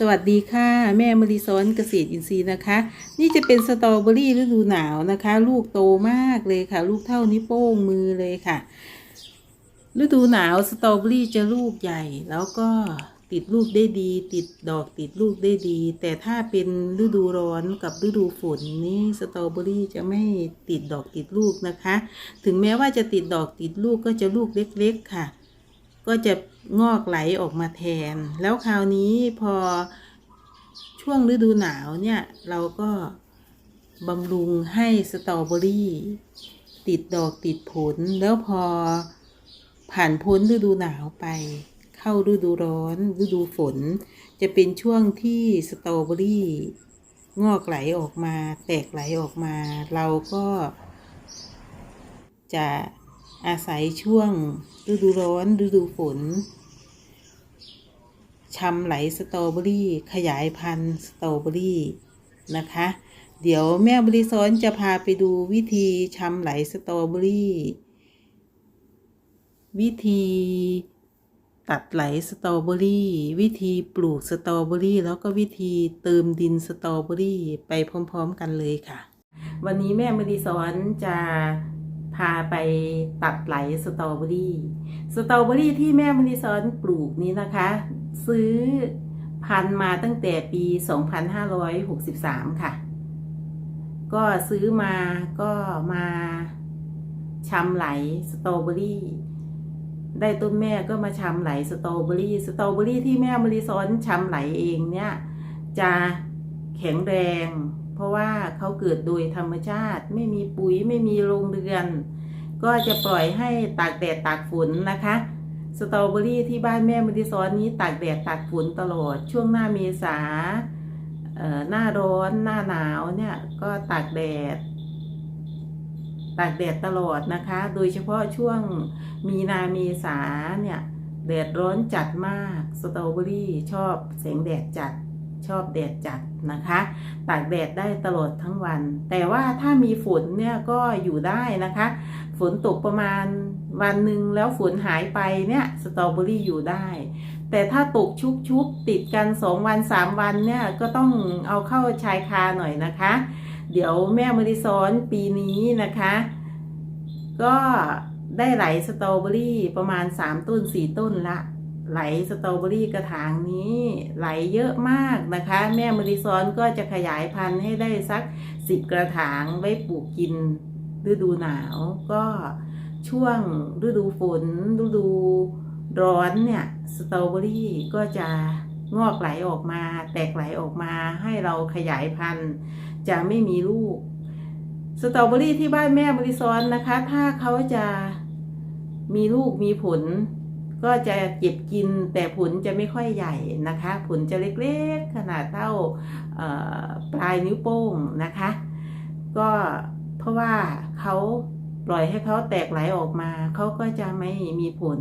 สวัสดีค่ะแม่มริซ้อนเกษตรอินทรีย์นะคะ นี่จะเป็นสตรอเบอรี่ฤดูหนาวนะคะ ลูกโตมากเลยค่ะ ลูกเท่านิ้วโป้งมือเลยค่ะ ฤดูหนาวสตรอเบอรี่จะลูกใหญ่ แล้วก็ติดลูกได้ดี ติดดอกติดลูกได้ดี แต่ถ้าเป็นฤดูร้อนกับฤดูฝนนี่สตรอเบอรี่จะไม่ติดดอกติดลูกนะคะ ถึงแม้ว่าจะติดดอกติดลูกก็จะลูกเล็กๆค่ะ ก็จะงอกไหลออกมาแทน แล้วคราวนี้พอช่วงฤดูหนาวเนี่ยเราก็บำรุงให้สตรอเบอรี่ ติดดอกติดผล แล้วพอผ่านพ้นฤดูหนาวไป เข้าฤดูร้อนฤดูฝน จะเป็นช่วงที่สตรอเบอรี่งอกไหลออกมา แตกไหลออกมา เราก็จะ อาศัยช่วงฤดูร้อนฤดูฝนชำไหลสตรอเบอรี่ขยายพันธุ์สตรอเบอรี่นะคะ เดี๋ยวแม่บริซ้อนจะพาไปดูวิธีชำไหลสตรอเบอรี่ วิธีตัดไหลสตรอเบอรี่ วิธีปลูกสตรอเบอรี่ แล้วก็วิธีเติมดินสตรอเบอรี่ ไปพร้อม ๆ กันเลยค่ะ วันนี้แม่มริสอนจะ พาไปตัดไหลสตรอเบอรี่ สตรอเบอรี่ที่แม่มริสอนปลูกนี้นะคะ ซื้อพันมาตั้งแต่ปี 2563 ค่ะ ก็ซื้อมาก็มาชำไหลสตรอเบอรี่ ได้ต้นแม่ก็มาชำไหลสตรอเบอรี่ สตรอเบอรี่ที่แม่มริซ้อนชำไหลเองเนี่ย จะแข็งแรง เพราะว่าเขาเกิดโดยธรรมชาติ ไม่มีปุ๋ยไม่มีโรงเรือน ก็จะปล่อยให้ตากแดดตากฝนนะคะสตรอเบอรี่ที่บ้านแม่มริซ้อนนี้ตากแดดตากฝนตลอด ช่วงหน้าเมษาเอ่อหน้าร้อนหน้าหนาวเนี่ยก็ตากแดด ตากแดดตลอดนะคะ โดยเฉพาะช่วงมีนาเมษาเนี่ยแดดร้อนจัดมากสตรอเบอรี่ชอบแสงแดดจัด ชอบแดดจัดนะคะ ตากแดดได้ตลอดทั้งวัน แต่ว่าถ้ามีฝนเนี่ยก็อยู่ได้นะคะ ฝนตกประมาณวันหนึ่งแล้วฝนหายไปเนี่ยสตรอเบอรี่อยู่ได้ แต่ถ้าตกชุกๆติดกันสองวันสามวันเนี่ยก็ต้องเอาเข้าชายคาหน่อยนะคะ เดี๋ยวแม่มริซ้อนปีนี้นะคะ ก็ได้ไหลสตรอเบอรี่ประมาณ 3 ต้น 4 ต้นละ ไหลสตรอเบอรี่กระถางนี้ ไหลเยอะมากนะคะ แม่มริซอนก็จะขยายพันธุ์ให้ได้สัก10กระถางไว้ปลูกกินฤดูหนาว ก็ช่วงฤดูฝนฤดูร้อนเนี่ยสตรอเบอรี่ก็จะงอกไหลออกมา แตกไหลออกมาให้เราขยายพันธุ์จะไม่มีลูก สตรอเบอรี่ที่บ้านแม่บริซอนนะคะ ถ้าเขาจะมีลูกมีผล ก็จะเก็บกินแต่ผลจะไม่ค่อยใหญ่นะคะ ผลจะเล็กๆ ขนาดเท่าปลายนิ้วโป้งนะคะ ก็เพราะว่าเขาปล่อยให้เขาแตกไหลออกมา เขาก็จะไม่มีผล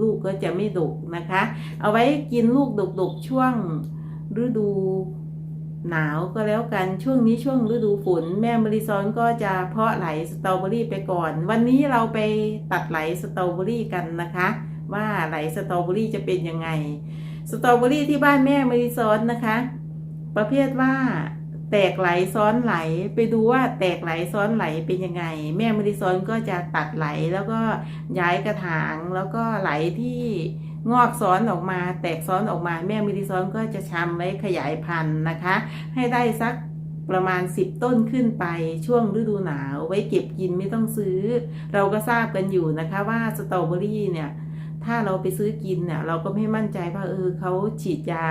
ลูกก็จะไม่ดกนะคะ เอาไว้กินลูกดกๆช่วงฤดูหนาวก็แล้วกันช่วงนี้ช่วงฤดูฝนแม่มริซอนก็จะเพาะไหลสตรอเบอรี่ไปก่อน วันนี้เราไปตัดไหลสตรอเบอรี่กันนะคะ ว่าไหลสตรอเบอรี่จะเป็นยังไง สตรอเบอรี่ที่บ้านแม่มริซอนนะคะ ประเภทว่าแตกไหลซ้อนไหลไปดูว่าแตกไหลซ้อนไหลเป็นยังไง แม่มริซอนก็จะตัดไหลแล้วก็ย้ายกระถางแล้วก็ไหลที่งอกซ้อนออกมา แตกซ้อนออกมา แม่มริซอนก็จะชำไว้ขยายพันธุ์นะคะ ให้ได้สักประมาณ 10 ต้นขึ้นไปช่วงฤดูหนาวไว้เก็บกินไม่ต้องซื้อ เราก็ทราบกันอยู่นะคะว่าสตรอเบอรี่เนี่ย ถ้าเราไปซื้อกินเนี่ยเราก็ไม่มั่นใจว่าเออเขาฉีดยา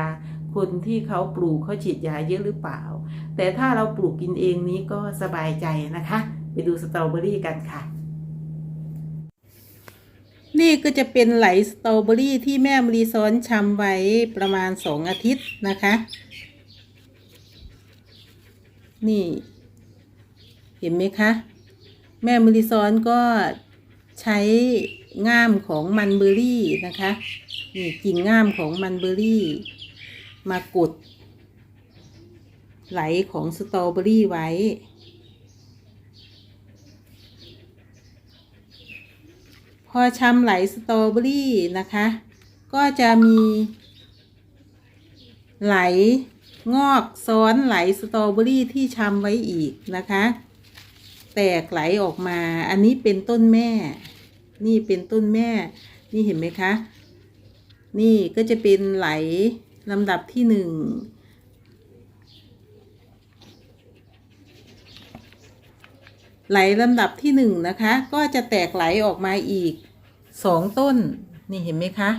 คนที่เขาปลูกเขาฉีดยาเยอะหรือเปล่า แต่ถ้าเราปลูกกินเองนี้ก็สบายใจนะคะ ไปดูสตรอเบอรี่กันค่ะ นี่ก็จะเป็นไหลสตรอเบอรี่ที่แม่มรีซ้อนชำไว้ประมาณสองอาทิตย์นะคะ นี่ เห็นไหมคะ แม่มรีซ้อนก็ใช้ ง่ามของมันเบอรี่นะคะนี่กิ่งง่ามของมันเบอรี่ มากด ไหลของสตรอเบอรี่ไว้ พอชำไหลสตรอเบอรี่นะคะ ก็จะมี ไหลงอกซ้อนไหลสตรอเบอรี่ที่ชำไว้อีกนะคะ แตกไหลออกมาอันนี้เป็นต้นแม่ นี่เป็นต้นแม่ นี่เห็นไหมคะ นี่ก็จะเป็นไหลลำดับที่หนึ่งไหลลำดับที่หนึ่งนะคะ ก็จะแตกไหลออกมาอีกสองต้น นี่เห็นไหมคะ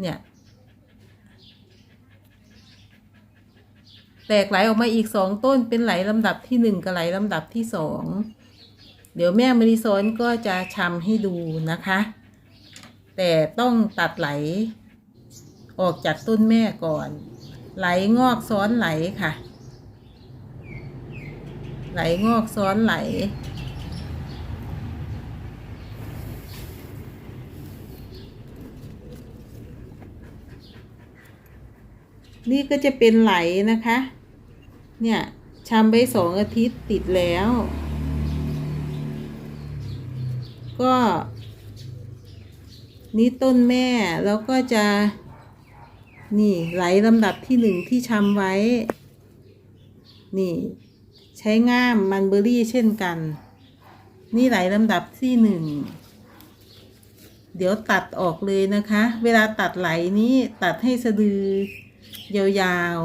เนี่ย แตกไหลออกมาอีกสองต้นเป็นไหลลำดับที่หนึ่งกับไหลลำดับที่สอง เดี๋ยวแม่มาริซอนก็จะชำให้ดูนะคะ แต่ต้องตัดไหล ออกจากต้นแม่ก่อน ไหลงอกซ้อนไหลค่ะ ไหลงอกซ้อนไหลนี่ก็จะเป็นไหลนะคะ เนี่ยชำไปสองอาทิตย์ติดแล้ว ก็ นี่ต้นแม่แล้วก็จะ นี่ไหลลำดับที่หนึ่งที่ชำไว้ นี่ ใช้ง่ามมันเบอรี่เช่นกัน นี่ไหลลำดับที่หนึ่งเดี๋ยวตัดออกเลยนะคะ เวลาตัดไหลนี้ตัดให้สะดือยาว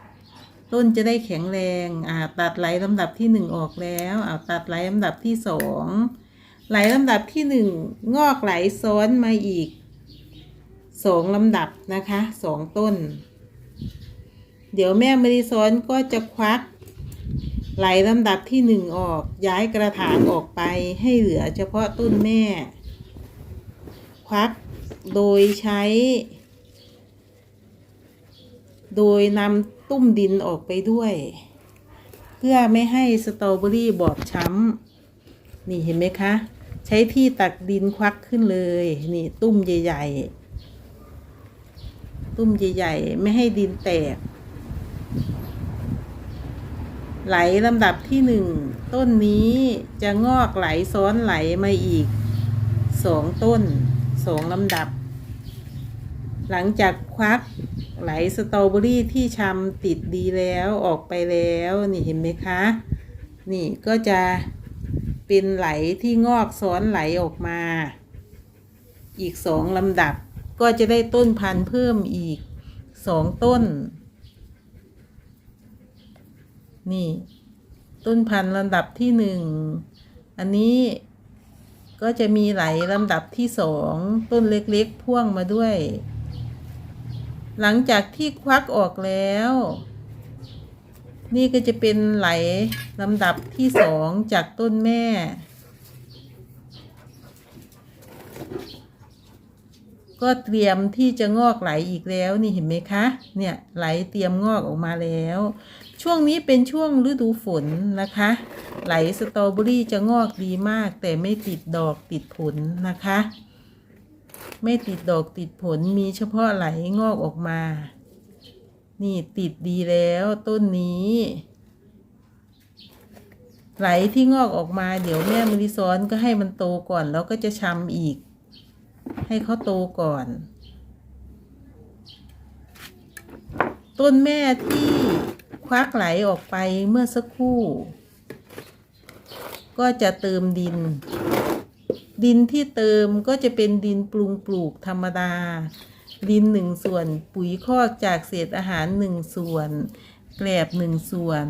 ๆ ต้นจะได้แข็งแรง อ่า ตัดไหลลำดับที่หนึ่งออกแล้ว อ่าตัดไหลลำดับที่สอง ไหลลำดับที่หนึ่งงอกไหลซ้อนมาอีกสองลำดับนะคะสองต้น เดี๋ยวแม่มาริซ้อนก็จะควัก ไหลลำดับที่หนึ่งออกย้ายกระถางออกไปให้เหลือเฉพาะต้นแม่ ควักโดยใช้ โดยนำตุ้มดินออกไปด้วย เพื่อไม่ให้สตรอเบอรี่บอบช้ำนี่เห็นไหมคะ ใช้ที่ตักดินควักขึ้นเลย นี่ตุ้มใหญ่ๆ ตุ้มใหญ่ๆ ไม่ให้ดินแตก ไหลลำดับที่หนึ่งต้นนี้จะงอกไหลซ้อนไหลมาอีกสองต้นสองลำดับ หลังจากควักไหลสตรอเบอรี่ที่ชำติดดีแล้วออกไปแล้ว นี่เห็นไหมคะ นี่ก็จะ เป็นไหลที่งอกซ้อนไหลออกมา อีกสองลำดับก็จะได้ต้นพันธุ์เพิ่มอีกสองต้น นี่ ต้นพันธุ์ลำดับที่หนึ่งอันนี้ก็จะมีไหลลำดับที่สองต้นเล็กๆพ่วงมาด้วย หลังจากที่ควักออกแล้ว นี่ก็จะเป็นไหลลำดับที่สองจากต้นแม่ ก็เตรียมที่จะงอกไหลอีกแล้วนี่เห็นไหมคะ เนี่ยไหลเตรียมงอกออกมาแล้ว ช่วงนี้เป็นช่วงฤดูฝนนะคะ ไหลสตรอเบอรี่จะงอกดีมาก แต่ไม่ติดดอกติดผลนะคะ ไม่ติดดอกติดผลมีเฉพาะไหลงอกออกมา นี่ติดดีแล้วต้นนี้ ไหลที่งอกออกมาเดี๋ยวแม่มริซ้อนก็ให้มันโตก่อน แล้วก็จะชำอีก ให้เขาโตก่อน ต้นแม่ที่ควักไหลออกไปเมื่อสักครู่ ก็จะเติมดิน ดินที่เติมก็จะเป็นดินปรุงปลูกธรรมดา ดินหนึ่งส่วน ปุ๋ยคอกจากเศษอาหารหนึ่งส่วนแกลบหนึ่งส่วน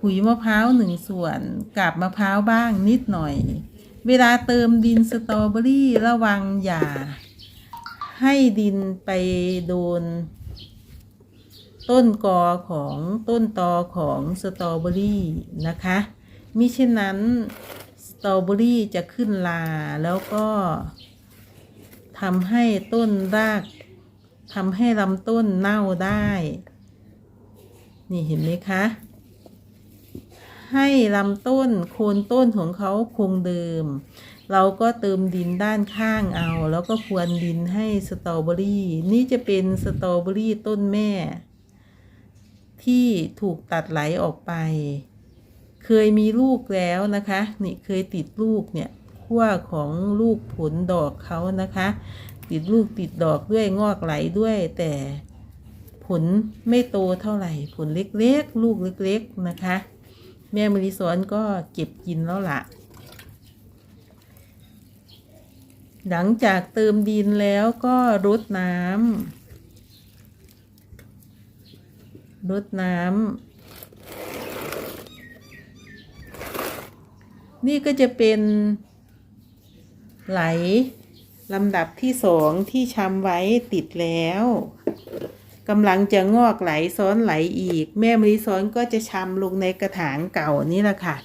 ปุ๋ยมะพร้าวหนึ่งส่วนกาบมะพร้าวบ้างนิดหน่อย เวลาเติมดินสตรอเบอรี่ระวังอย่า ให้ดินไปโดน ต้นกอของต้นตอของสตรอเบอรี่นะคะมิเช่นนั้นสตรอเบอรี่จะขึ้นลาแล้วก็ ทำให้ต้นรากทำให้ลำต้นเน่าได้ นี่เห็นไหมคะ ให้ลำต้นโคนต้นของเขาคงเดิม เราก็เติมดินด้านข้างเอา แล้วก็ควรดินให้สตรอเบอรี่ นี่จะเป็นสตรอเบอรี่ต้นแม่ ที่ถูกตัดไหลออกไป เคยมีลูกแล้วนะคะ นี่เคยติดลูกเนี่ย ขั้วของลูกผลดอกเขานะคะ ติดลูกติดดอกด้วยงอกไหลด้วยแต่ผลไม่โตเท่าไหร่ ผลเล็กๆ ลูกเล็กๆนะคะ แม่มริสอนก็เก็บกินแล้วล่ะ หลังจากเติมดินแล้วก็รดน้ำรดน้ำนี่ก็จะเป็น ไหลลำดับที่สองที่ช้ำไว้ติดแล้วกำลังจะงอกไหลซ้อนไหลอีก แม่มริซ้อนก็จะช้ำลงในกระถางเก่านี่แหละค่ะ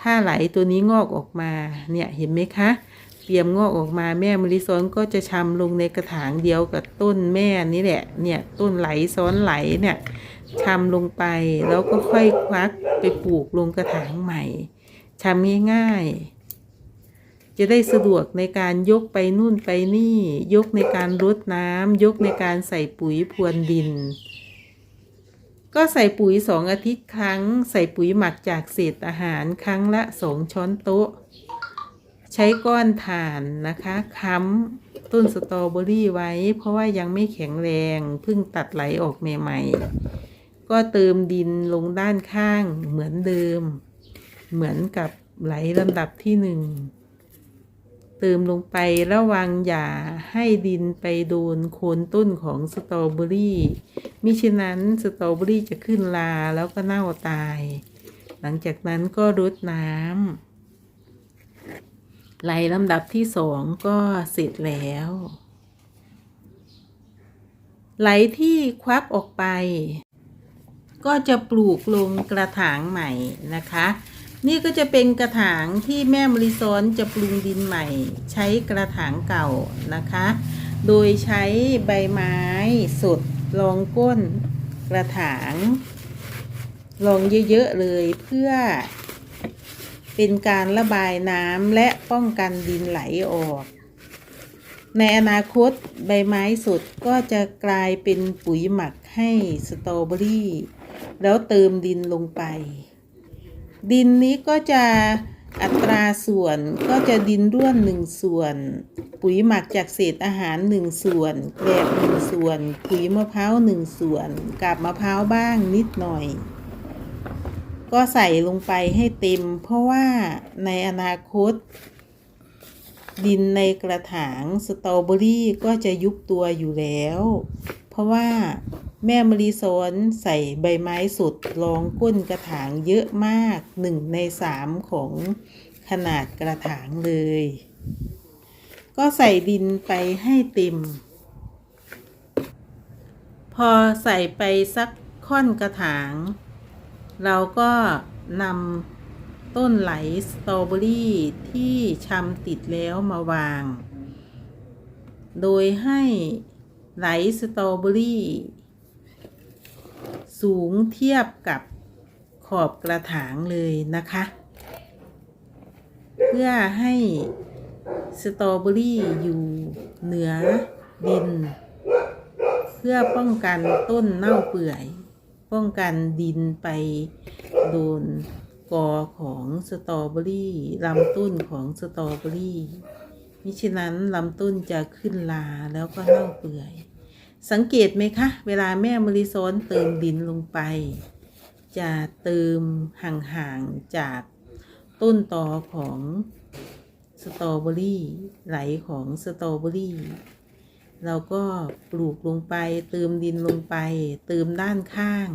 ถ้าไหลตัวนี้งอกออกมาเนี่ยเห็นไหมคะเตรียมงอกออกมาแม่มริซ้อนก็จะช้ำลงในกระถางเดียวกับต้นแม่นี่แหละเนี่ยต้นไหลซ้อนไหลเนี่ยช้ำลงไปแล้วก็ค่อยควักไปปลูกลงกระถางใหม่ช้ำง่ายๆ จะได้สะดวกในการยกไปนู่นไปนี่ ยกในการรดน้ำยกในการใส่ปุ๋ยพรวนดิน ก็ใส่ปุ๋ยสองอาทิตย์ครั้ง ใส่ปุ๋ยหมักจากเศษอาหารครั้งละสองช้อนโต๊ะ ใช้ก้อนถ่านนะคะค้ำต้นสตรอเบอรี่ไว้ เพราะว่ายังไม่แข็งแรงเพิ่งตัดไหลออกใหม่ๆก็เติมดินลงด้านข้างเหมือนเดิม เหมือนกับไหลลำดับที่หนึ่ง เติมลงไประวังอย่าให้ดินไปโดนโคนต้นของสตรอเบอรี่มิฉะนั้นสตรอเบอรี่จะขึ้นลาแล้วก็เน่าตาย หลังจากนั้นก็รดน้ำไหลลำดับที่สองก็เสร็จแล้วไหลที่ควักออกไป ก็จะปลูกลงกระถางใหม่นะคะ นี่ก็จะเป็นกระถางที่แม่มริซอนจะปรุงดินใหม่ ใช้กระถางเก่านะคะ โดยใช้ใบไม้สดรองก้นกระถางรองเยอะๆเลยเพื่อเป็นการระบายน้ำและป้องกันดินไหลออก ในอนาคตใบไม้สดก็จะกลายเป็นปุ๋ยหมักให้สตรอเบอรี่ แล้วเติมดินลงไป ดินนี้ก็จะอัตราส่วนก็จะดินร่วนหนึ่งส่วน ปุ๋ยหมักจากเศษอาหารหนึ่งส่วนแกลบหนึ่งส่วน ปุ๋ยมะพร้าวหนึ่งส่วนกับมะพร้าวบ้างนิดหน่อย ก็ใส่ลงไปให้เต็ม เพราะว่าในอนาคต ดินในกระถางสตรอเบอรี่ก็จะยุบตัวอยู่แล้ว เพราะว่า แม่มรีซนใส่ใบไม้สุดรองก้นกระถางเยอะมากหนึ่งในสามของขนาดกระถางเลย ก็ใส่ดินไปให้เต็ม พอใส่ไปสักค่อนกระถาง เราก็นำต้นไหลสตรอเบอรี่ที่ชำติดแล้วมาวาง โดยให้ไหลสตรอเบอรี่ สูงเทียบกับขอบกระถางเลยนะคะ เพื่อให้สตรอเบอรี่อยู่เหนือดิน เพื่อป้องกันต้นเน่าเปื่อย ป้องกันดินไปโดนกอของสตรอเบอรี่ลำต้นของสตรอเบอรี่มิฉะนั้นลำต้นจะขึ้นลาแล้วก็เน่าเปื่อย สังเกตไหมคะ เวลาแม่มริโซนเติมดินลงไป จะเติมห่างๆจากต้นตอของสตรอเบอรี่ไหลของสตรอเบอรี่เราก็ปลูกลงไป เติมดินลงไป เติมด้านข้าง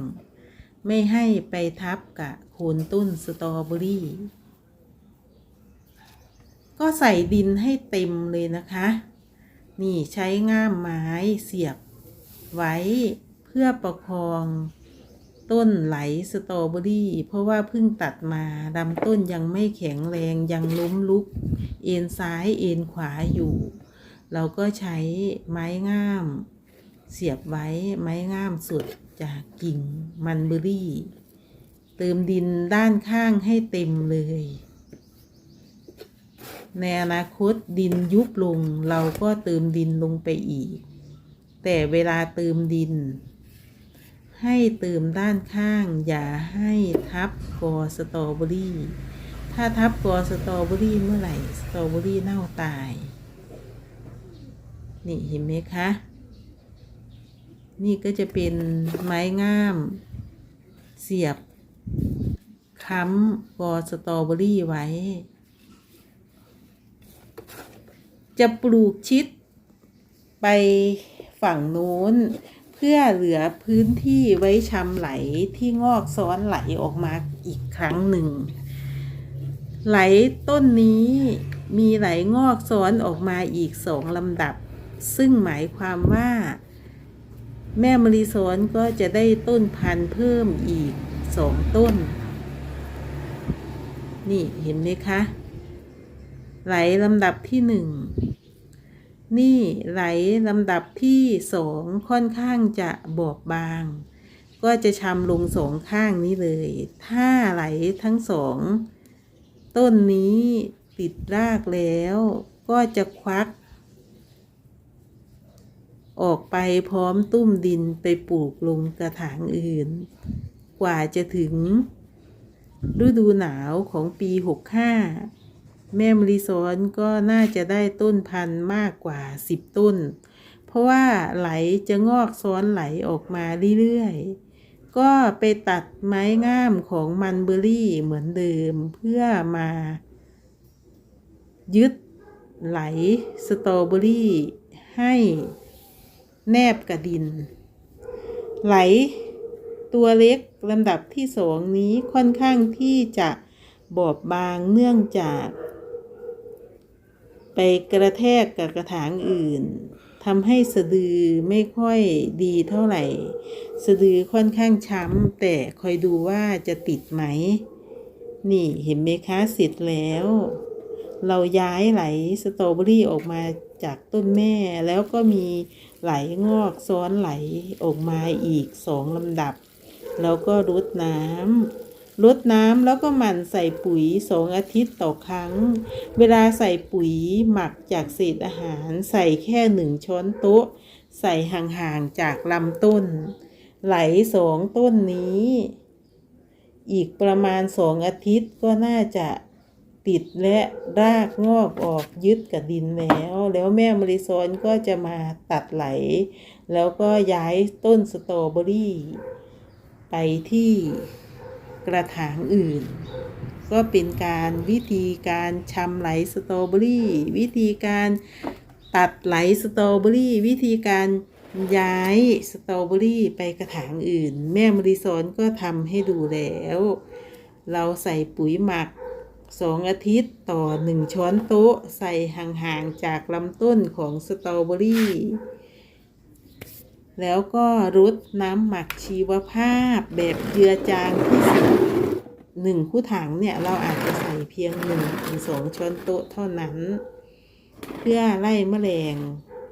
ไม่ให้ไปทับกับโคนต้นสตรอเบอรี่ ก็ใส่ดินให้เต็มเลยนะคะ นี่ใช้ง่ามไม้เสียบ ไว้เพื่อประคองต้นไหลสตรอเบอรี่ เพราะว่าเพิ่งตัดมาลำต้นยังไม่แข็งแรงยังล้มลุก เอ็นซ้ายเอ็นขวาอยู่ เราก็ใช้ไม้งาม เสียบไว้ไม้งามสุดจากกิ่งมันเบอรี่ เติมดินด้านข้างให้เต็มเลย ในอนาคตดินยุบลงเราก็เติมดินลงไปอีก แต่เวลาเติมดิน ให้เติมด้านข้าง อย่าให้ทับกอสตรอเบอรี่ ถ้าทับกอสตรอเบอรี่เมื่อไหร่สตรอเบอรี่เน่าตาย นี่เห็นไหมคะ นี่ก็จะเป็นไม้งาม เสียบค้ำกอสตรอเบอรี่ไว้ จะปลูกชิดไป ฝั่งโน้น เพื่อเหลือพื้นที่ไว้ชำไหลที่งอกซ้อนไหลออกมาอีกครั้งหนึ่ง ไหลต้นนี้มีไหลงอกซ้อนออกมาอีกสองลำดับ ซึ่งหมายความว่า แม่มะลิซ้อนก็จะได้ต้นพันธุ์เพิ่มอีกสองต้น นี่เห็นไหมคะ ไหลลำดับที่หนึ่ง นี่ไหลลำดับที่สองค่อนข้างจะบอบบาง ก็จะชำลงสองข้างนี้เลย ถ้าไหลทั้งสองต้นนี้ติดรากแล้วก็จะควัก ออกไปพร้อมตุ้มดินไปปลูกลงกระถางอื่น กว่าจะถึงฤดูหนาวของปี 65 แม่มริซอนก็น่าจะได้ต้นพันธุ์มากกว่า 10 ต้น เพราะว่าไหลจะงอกซ้อนไหลออกมาเรื่อยๆ ก็ไปตัดไม้งามของมันเบอรี่เหมือนเดิมเพื่อมา ยึดไหลสตรอเบอรี่ให้แนบกับดิน ไหลตัวเล็กลำดับที่สองนี้ค่อนข้างที่จะบอบบางเนื่องจาก ไปกระแทกกับกระถางอื่นทำให้สะดือไม่ค่อยดีเท่าไหร่ สะดือค่อนข้างช้ำ แต่คอยดูว่าจะติดไหม นี่เห็นไหมคะเสร็จแล้ว เราย้ายไหลสตรอเบอรี่ออกมาจากต้นแม่แล้วก็มีไหลงอกซ้อนไหลออกมาอีกสองลำดับ แล้วก็รดน้ำ รดน้ำแล้วก็หมั่นใส่ปุ๋ยสองอาทิตย์ต่อครั้ง เวลาใส่ปุ๋ยหมักจากเศษอาหารใส่แค่หนึ่งช้อนโต๊ะ ใส่ห่างๆจากลำต้น ไหลสองต้นนี้ อีกประมาณสองอาทิตย์ก็น่าจะติดและรากงอกออกยึดกับดินแล้ว แล้วแม่มริซอนก็จะมาตัดไหล แล้วก็ย้ายต้นสตรอเบอรี่ ไปที่ กระถางอื่น ก็เป็นการวิธีการชำไหลสตรอเบอรี่วิธีการตัดไหลสตรอเบอรี่วิธีการย้ายสตรอเบอรี่ไปกระถางอื่น แม่มริซอนก็ทำให้ดูแล้ว เราใส่ปุ๋ยหมักสองอาทิตย์ต่อหนึ่งช้อนโต๊ะ ใส่ห่างๆจากลำต้นของสตรอเบอรี่ แล้วก็รดน้ำหมักชีวภาพแบบเจือจางที่สุด หนึ่งคู่ถังเนี่ยเราอาจจะใส่เพียงหนึ่งถึงสองช้อนโต๊ะเท่านั้น เพื่อไล่แมลง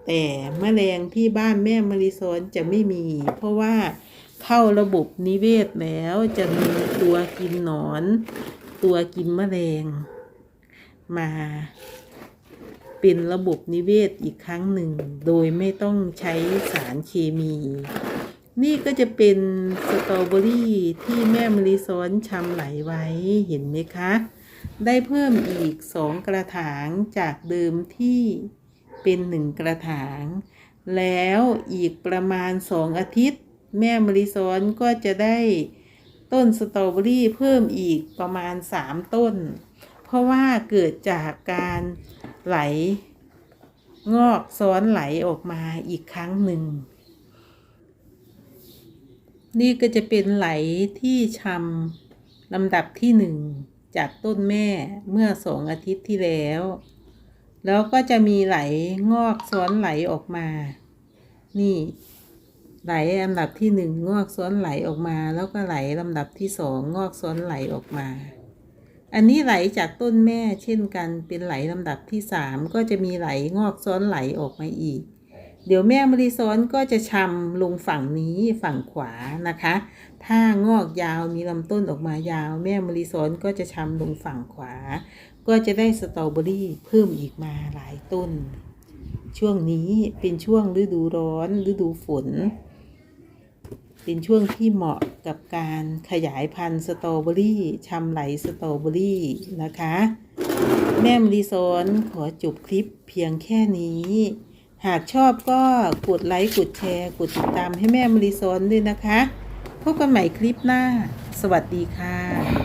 แต่แมลงที่บ้านแม่มาริซอนจะไม่มี เพราะว่าเข้าระบบนิเวศแล้วจะมีตัวกินหนอน ตัวกินแมลง มาเป็นระบบนิเวศอีกครั้งหนึ่ง โดยไม่ต้องใช้สารเคมี นี่ก็จะเป็นสตรอเบอรี่ที่แม่มะลิซ้อนชำไหลไว้เห็นไหมคะ ได้เพิ่มอีกสองกระถางจากเดิมที่เป็นหนึ่งกระถาง แล้วอีกประมาณสองอาทิตย์ แม่มะลิซ้อนก็จะได้ต้นสตรอเบอรี่เพิ่มอีกประมาณสามต้น เพราะว่าเกิดจากการไหลงอกซ้อนไหลออกมาอีกครั้งหนึ่ง นี่ก็จะเป็นไหลที่ชำลำดับที่หนึ่งจากต้นแม่เมื่อสองอาทิตย์ที่แล้ว แล้วก็จะมีไหลงอกซ้อนไหลออกมา นี่ ไหลลำดับที่หนึ่งงอกซ้อนไหลออกมา แล้วก็ไหลลำดับที่สองงอกซ้อนไหลออกมา อันนี้ไหลจากต้นแม่เช่นกันเป็นไหลลำดับที่สามก็จะมีไหลงอกซ้อนไหลออกมาอีก เดี๋ยวแม่มริซ้อนก็จะชำลงฝั่งนี้ฝั่งขวานะคะ ถ้างอกยาวมีลำต้นออกมายาว แม่มริซ้อนก็จะชำลงฝั่งขวา ก็จะได้สตรอเบอรี่เพิ่มอีกมาหลายต้น ช่วงนี้เป็นช่วงฤดูร้อนฤดูฝน เป็นช่วงที่เหมาะกับการขยายพันธุ์สตรอเบอรี่ชำไหลสตรอเบอรี่นะคะ แม่มรีซอนขอจบคลิปเพียงแค่นี้ หากชอบก็กดไลค์ กดแชร์ กดติดตามให้แม่มาริซอนด้วยนะคะ พบกันใหม่คลิปหน้า สวัสดีค่ะ